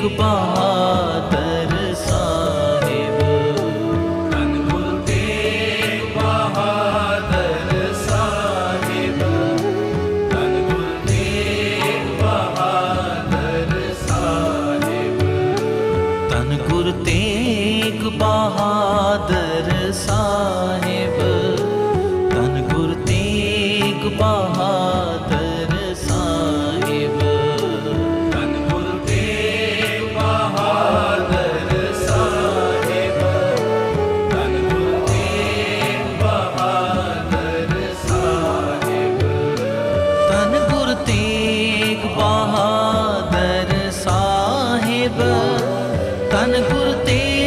ਤੇਗ ਬਹਾਦਰ ਸਾਹਿਬ। ਧੰਨ ਗੁਰੂ ਬਹਾਦਰ ਸਾਹਿਬ। ਧੰਨ ਗੁਰੂ ਤੇਗ ਬਹਾਦਰ ਸਾਹਿਬ। ਧੰਨ ਗੁਰੂ ਸਾਹਿਬ। ਧੰਨ ਗੁਰੂ ਤੇਗ ਬਹਾਦਰ ਸਾਹਿਬ ਤਨ ਗੁਰ ਤੇ